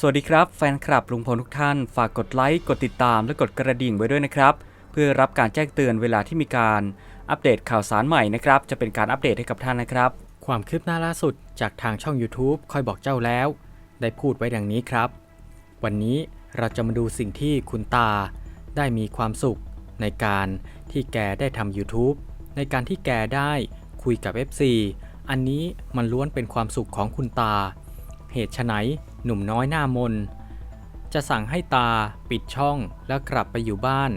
สวัสดีครับแฟนคลับลุงพลทุกท่าน ฝากกดไลค์ กดติดตามและกดกระดิ่งไว้ด้วยนะครับ เพื่อรับการแจ้งเตือนเวลาที่มีการอัปเดตข่าวสารใหม่นะครับ จะเป็นการอัปเดตให้กับท่านนะครับ ความคืบหน้าล่าสุดจากทางช่อง YouTube คอยบอกเจ้าแล้ว ได้พูดไว้ดังนี้ครับ วันนี้เราจะมาดูสิ่งที่คุณตา ได้มีความสุข ในการที่แกได้ทำ YouTube ในการที่แกได้คุยกับ FC อันนี้มันล้วนเป็นความสุขของคุณตา เหตุไฉน หนุ่มน้อยหน้ามน จะสั่งให้ตาปิดช่องแล้วกลับไปอยู่บ้าน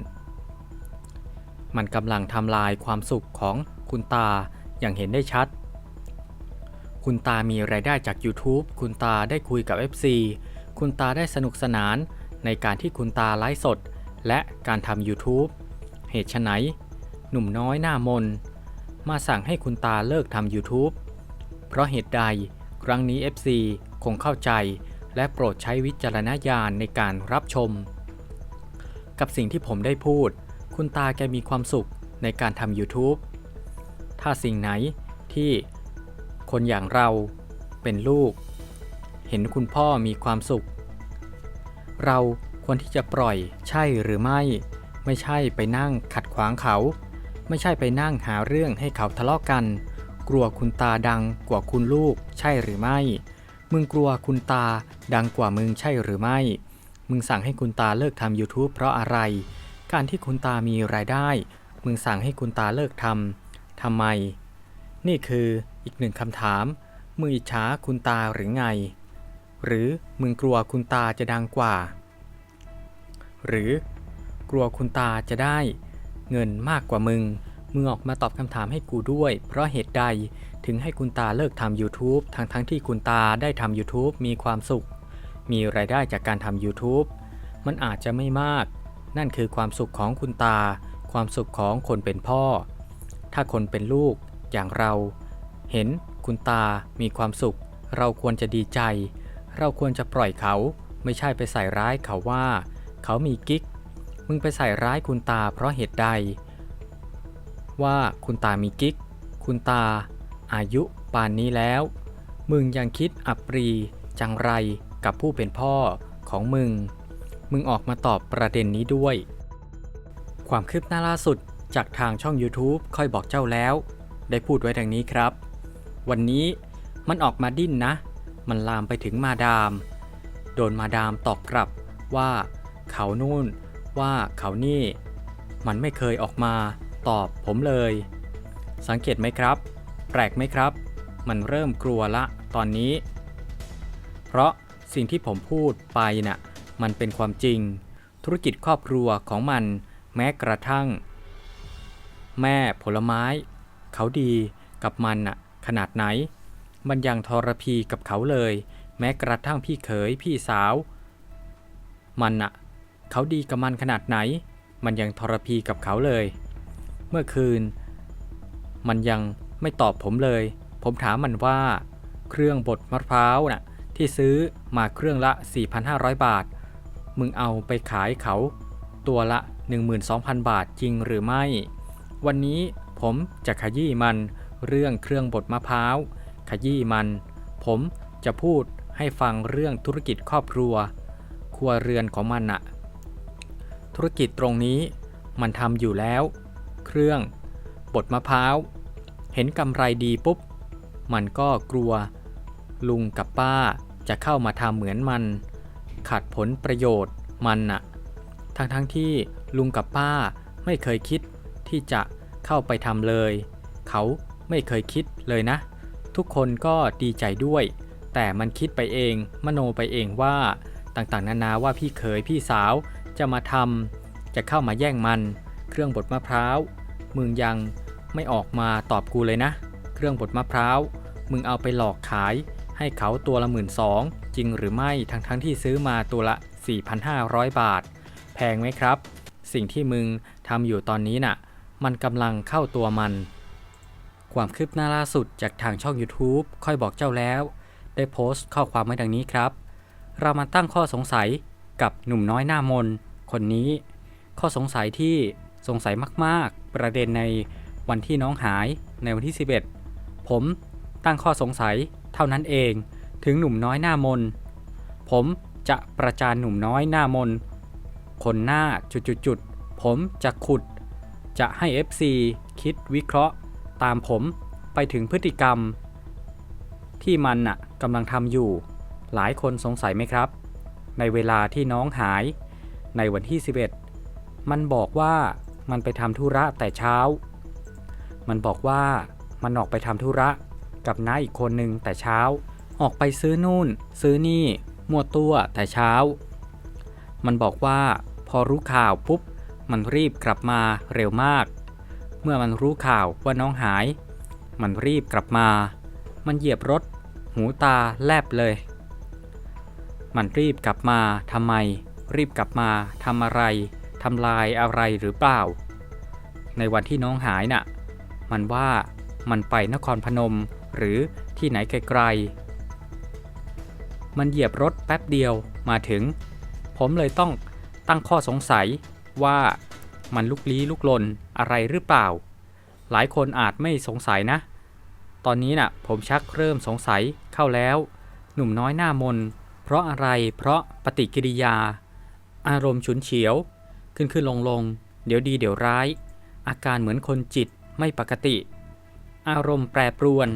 มันกำลังทำลายความสุขของคุณตาอย่างเห็นได้ชัด คุณตามีรายได้จาก YouTube คุณตาได้คุยกับ FC คุณตาได้สนุกสนานในการที่คุณตาไลฟ์สด และการทำ YouTube เหตุไฉนหนุ่มน้อยหน้ามน มาสั่งให้คุณตาเลิกทำ YouTube เพราะเหตุใดครั้งนี้ FC คงเข้าใจ และโปรดใช้วิจารณญาณในการรับชม กับสิ่งที่ผมได้พูด คุณตาแกมีความสุขในการทำ YouTube ถ้าสิ่งไหนที่คนอย่างเราเป็นลูก เห็นคุณพ่อมีความสุข เราควรที่จะปล่อยใช่หรือไม่ ไม่ใช่ไปนั่งขัดขวางเขา ไม่ใช่ไปนั่งหาเรื่องให้เขาทะเลาะกัน กลัวคุณตาดังกว่าคุณลูกใช่หรือไม่ มึงกลัวคุณตาดังกว่ามึงใช่หรือไม่ มึงสั่งให้คุณตาเลิกทำ YouTube เพราะอะไร การที่คุณตามีรายได้ มึงสั่งให้คุณตาเลิกทำ ทำไม นี่คืออีกหนึ่งคำถาม มึงอิจฉาคุณตาหรือไง หรือมึงกลัวคุณตาจะดังกว่า หรือกลัวคุณตาจะได้ เงินมากกว่ามึง มึงออกมาตอบคำถามให้กูด้วย เพราะเหตุใด ถึงให้คุณตาเลิกทำ YouTube ทั้งทั้งที่คุณตาได้ทำ YouTube มีความสุข มีรายได้จากการทำ YouTube มันอาจจะไม่มาก นั่นคือความสุขของคุณตา ความสุขของคนเป็นพ่อ ถ้าคนเป็นลูกอย่างเรา เห็นคุณตามีความสุข เราควรจะดีใจ เราควรจะปล่อยเขาไม่ใช่ไปใส่ร้ายเขาว่า เขามีกิ๊ก มึงไปใส่ร้ายคุณตาเพราะเหตุใด ว่าคุณตามีกิ๊ก คุณตา อายุป่านนี้แล้ว มึงยังคิดอับปรีจังไรกับผู้เป็นพ่อของมึง มึงออกมาตอบประเด็นนี้ด้วย ความคืบหน้าล่าสุดจากทางช่อง YouTube ค่อยบอกเจ้าแล้ว ได้พูดไว้ดังนี้ครับ วันนี้มันออกมาดิ้นนะ มันลามไปถึงมาดาม โดนมาดามตอบกลับว่าเขานู่นว่าเขานี่ มันไม่เคยออกมาตอบผมเลย สังเกตไหมครับ แปลกไหมครับ มันเริ่มกลัวละตอนนี้ เพราะสิ่งที่ผมพูดไปน่ะมันเป็นความจริง ธุรกิจครอบครัวของมันแม้กระทั่ง แม่ผลไม้ เขาดีกับมันน่ะขนาดไหน มันยังทรพีกับเขาเลย แม้กระทั่งพี่เขยพี่สาว มันน่ะ เขาดีกับมันขนาดไหน มันยังทรพีกับเขาเลย เมื่อคืน มันยัง ไม่ตอบผมเลย ผมถามมันว่า เครื่องบดมะพร้าวน่ะที่ซื้อมาเครื่องละ 4,500 บาท มึงเอาไปขายเขาตัวละ 12,000 บาทจริงหรือไม่ วันนี้ผมจะขยี้มันเรื่องเครื่องบดมะพร้าว ขยี้มัน ผมจะพูดให้ฟังเรื่องธุรกิจครอบครัว ครัวเรือนของมันน่ะธุรกิจตรงนี้มันทำอยู่แล้ว เครื่องบดมะพร้าว เห็นกำไรดีปุ๊บ มันก็กลัว ลุงกับป้าจะเข้ามาทำเหมือนมันขัดผลประโยชน์มันน่ะ ทั้งทั้งๆที่ลุงกับป้าไม่เคยคิดที่จะเข้าไปทำเลย เขาไม่เคยคิดเลยนะ ทุกคนก็ดีใจด้วย แต่มันคิดไปเอง มโนไปเองว่าต่างๆ นานาว่าพี่เขยพี่สาวจะมาทำจะเข้ามาแย่งมัน เครื่องบดมะพร้าวมึงยัง ไม่ออกมาตอบกูเลยนะ เครื่องบดมะพร้าว มึงเอาไปหลอกขาย ให้เขาตัวละหมื่นสองจริงหรือไม่ทั้งทั้งที่ซื้อมาตัวละ 4,500 บาท แพงไหมครับ สิ่งที่มึงทำอยู่ตอนนี้น่ะ มันกำลังเข้าตัวมัน ความคืบหน้าล่าสุดจากทางช่อง YouTube ค่อยบอกเจ้าแล้ว ได้โพสต์ข้อความไว้ดังนี้ครับ เรามาตั้งข้อสงสัยกับหนุ่มน้อยหน้ามน คนนี้ ข้อสงสัยที่สงสัยมาก ๆ ประเด็นใน วันที่น้องหายในวันที่ 11 ผมตั้งข้อสงสัยเท่านั้นเองถึงหนุ่มน้อยหน้ามน ผมจะประจานหนุ่มน้อยหน้ามน คนหน้าจุดๆผมจะขุด จะให้ FC คิดวิเคราะห์ ตามผมไปถึงพฤติกรรม ที่มันน่ะกำลังทำอยู่ หลายคนสงสัยไหมครับ ในเวลาที่น้องหายในวันที่ 11 มันบอกว่ามันไปทำธุระแต่เช้า มันบอกว่ามันออกไปทำธุระกับน้าอีกคนนึงแต่เช้า ออกไปซื้อนู่น ซื้อนี่มั่วตัวแต่เช้า มันบอกว่าพอรู้ข่าวปุ๊บ มันรีบกลับมาเร็วมาก เมื่อมันรู้ข่าวว่าน้องหาย มันรีบกลับมา มันเหยียบรถ หูตาแลบเลย มันรีบกลับมาทำไม รีบกลับมาทำอะไรทำลายอะไรหรือเปล่า ในวันที่น้องหายน่ะ มันว่ามันไปนครพนมหรือที่ไหนไกลๆ มันเหยียบรถแป๊บเดียวมาถึง ผมเลยต้องตั้งข้อสงสัยว่ามันลุกลี้ลุกลนอะไรหรือเปล่า หลายคนอาจไม่สงสัยนะ ตอนนี้น่ะผมชักเริ่มสงสัยเข้าแล้ว หนุ่มน้อยหน้ามน เพราะอะไรเพราะปฏิกิริยา อารมณ์ฉุนเฉียว ขึ้นขึ้นลงลงเดี๋ยวดีเดี๋ยวร้าย อาการเหมือนคนจิต ไม่ปกติ อารมณ์แปรปรวน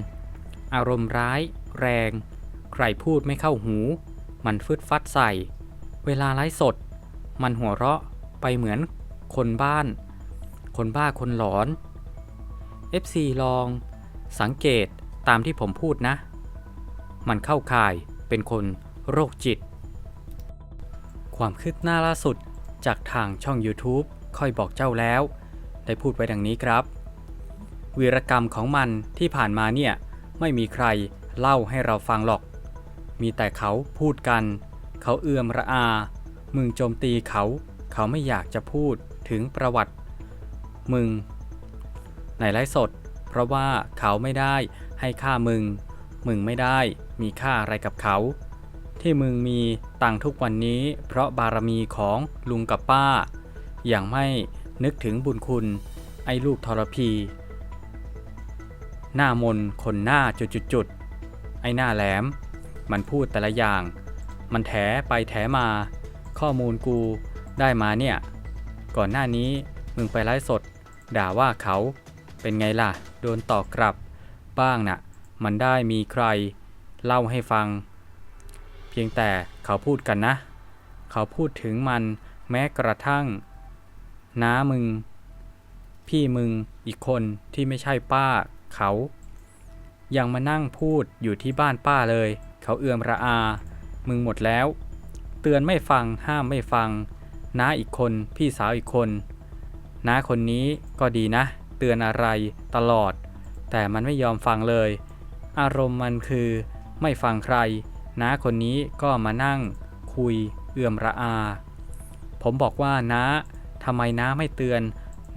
อารมณ์ร้าย แรง ใครพูดไม่เข้าหู มันฟึดฟัดใส่ เวลาไลฟ์สด มันหัวเราะไปเหมือนคนบ้าน คนบ้าคนหลอน FC ลอง สังเกตตามที่ผมพูดนะ มันเข้าข่ายเป็นคนโรคจิต ความคืบหน้าล่าสุดจากทางช่อง YouTube ค่อยบอกเจ้าแล้ว ได้พูดไว้ดังนี้ครับ วีรกรรมของมันที่ผ่านมาเนี่ยไม่มีใครเล่าให้เราฟังหรอก มีแต่เขาพูดกัน เขาเอือมระอา มึงโจมตีเขา เขาไม่อยากจะพูดถึงประวัติ มึง ในไลฟ์สด เพราะว่าเขาไม่ได้ให้ค่ามึง มึงไม่ได้มีค่าอะไรกับเขา ที่มึงมีตังทุกวันนี้ เพราะบารมีของลุงกับป้า อย่างไม่นึกถึงบุญคุณ ไอ้ลูกทรพี หน้ามนคนหน้าจุดๆไอ้หน้าแหลม มันพูดแต่ละอย่าง มันแถไปแถมา ข้อมูลกูได้มาเนี่ย ก่อนหน้านี้มึงไปไลฟ์สด ด่าว่าเขาเป็นไงล่ะ โดนตอบกลับ บ้างน่ะ มันได้มีใคร เล่าให้ฟัง เพียงแต่เขาพูดกันนะ เขาพูดถึงมันแม้กระทั่ง น้ามึง พี่มึงอีกคนที่ไม่ใช่ป้า เขา ยังมานั่งพูดอยู่ที่บ้านป้าเลย เขาเอือมระอา มึงหมดแล้ว เตือนไม่ฟังห้ามไม่ฟัง น้าอีกคนพี่สาวอีกคน น้าคนนี้ก็ดีนะ เตือนอะไรตลอด แต่มันไม่ยอมฟังเลย อารมณ์มันคือ ไม่ฟังใคร น้าคนนี้ก็มานั่ง คุย เอื่อมระอา ผมบอกว่าน้าทำไมน้าไม่เตือน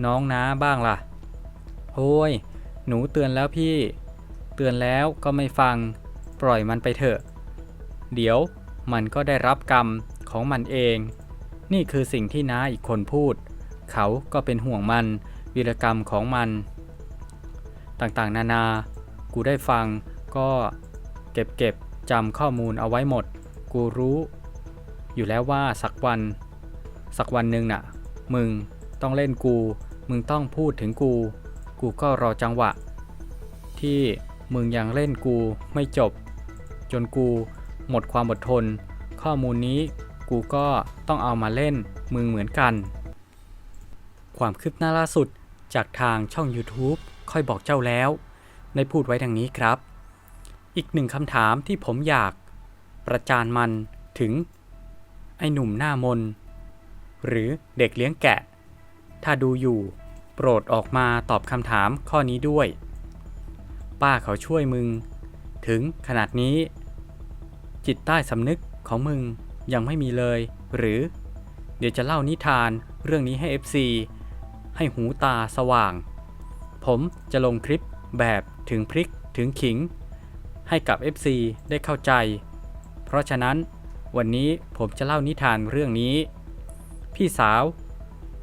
น้องน้าบ้างล่ะ โอ้ย หนูเตือนแล้วพี่ เตือนแล้วก็ไม่ฟัง ปล่อยมันไปเถอะ เดี๋ยวมันก็ได้รับกรรมของมันเอง นี่คือสิ่งที่น้าอีกคนพูด เขาก็เป็นห่วงมันวีรกรรมของมัน ต่างๆ นานา กูได้ฟังก็เก็บเก็บจำข้อมูลเอาไว้หมด กูรู้ อยู่แล้วว่าสักวัน สักวันหนึ่งน่ะ มึงต้องเล่นกู มึงต้องพูดถึงกู กูก็รอจังหวะ ที่มึงยังเล่นกูไม่จบ จนกูหมดความอดทน ข้อมูลนี้กูก็ต้องเอามาเล่นมึงเหมือนกัน ความคืบหน้าล่าสุดจากทางช่อง YouTube ค่อยบอกเจ้าแล้วได้พูดไว้ดังนี้ครับ อีกหนึ่งคำถามที่ผมอยาก ประจานมันถึง ไอ้หนุ่มหน้ามน หรือเด็กเลี้ยงแกะ ถ้าดูอยู่ โปรดออกมาตอบคำถามข้อนี้ด้วย ป้าเขาช่วยมึง ถึงขนาดนี้ จิตใต้สำนึกของมึงยังไม่มีเลย หรือ เดี๋ยวจะเล่านิทานเรื่องนี้ให้ FC ให้หูตาสว่าง ผมจะลงคลิปแบบถึงพริกถึงขิง ให้กับ FC ได้เข้าใจ เพราะฉะนั้นวันนี้ผมจะเล่านิทานเรื่องนี้ พี่สาว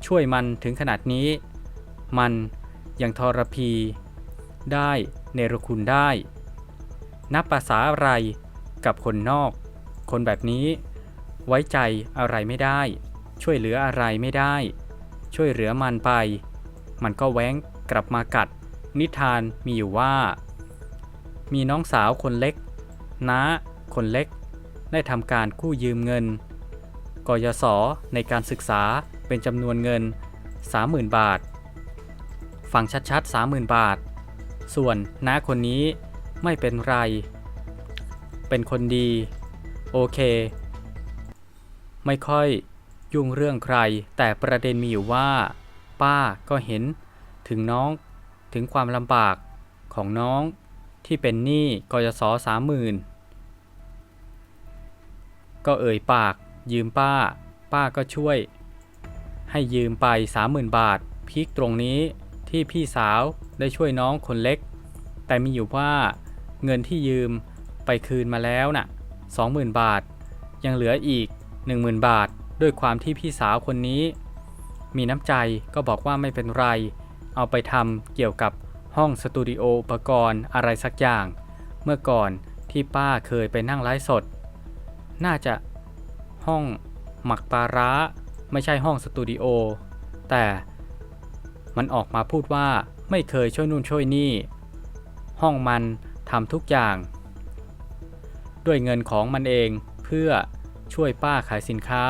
ช่วยมันถึงขนาดนี้ มันยังทรพี ได้ เนรคุณได้ นับภาษาอะไรกับคนนอก คนแบบนี้ไว้ใจอะไรไม่ได้ ช่วยเหลืออะไรไม่ได้ ช่วยเหลือมันไป มันก็แว้งกลับมากัด นิทานมีอยู่ว่า มีน้องสาวคนเล็กน้าคนเล็ก ได้ทำการกู้ยืมเงิน กยศในการศึกษาเป็นจำนวนเงิน 30,000 บาท ฟังชัดๆ 30,000 บาท ส่วนน้าคนนี้ไม่เป็นไร เป็นคนดี โอเค ไม่ค่อยยุ่งเรื่องใคร แต่ประเด็นมีอยู่ว่า ป้าก็เห็นถึงน้องถึงความลำบากของน้องที่เป็นหนี้กยศสามหมื่นก็เอ่ยปากยืมป้า ป้าก็ช่วย ให้ยืมไป30,000บาทพีคตรงนี้ที่พี่สาว ได้ช่วยน้องคนเล็ก แต่มีอยู่ว่าเงินที่ยืมไปคืนมาแล้วน่ะ20,000 บาท ยังเหลืออีก 10,000 บาท ด้วยความที่พี่สาวคนนี้ มีน้ำใจก็บอกว่าไม่เป็นไร เอาไปทำเกี่ยวกับห้องสตูดิโออุปกรณ์อะไรสักอย่าง เมื่อก่อนที่ป้าเคยไปนั่งไลฟ์สด น่าจะห้องหมักปลาร้า ไม่ใช่ห้องสตูดิโอแต่มันออกมาพูดว่า ไม่เคยช่วยนู่นช่วยนี่ ห้องมันทำทุกอย่าง ด้วยเงินของมันเองเพื่อช่วยป้าขายสินค้า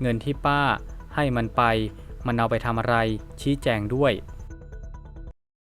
เงินที่ป้าให้มันไป มันเอาไปทำอะไรชี้แจงด้วย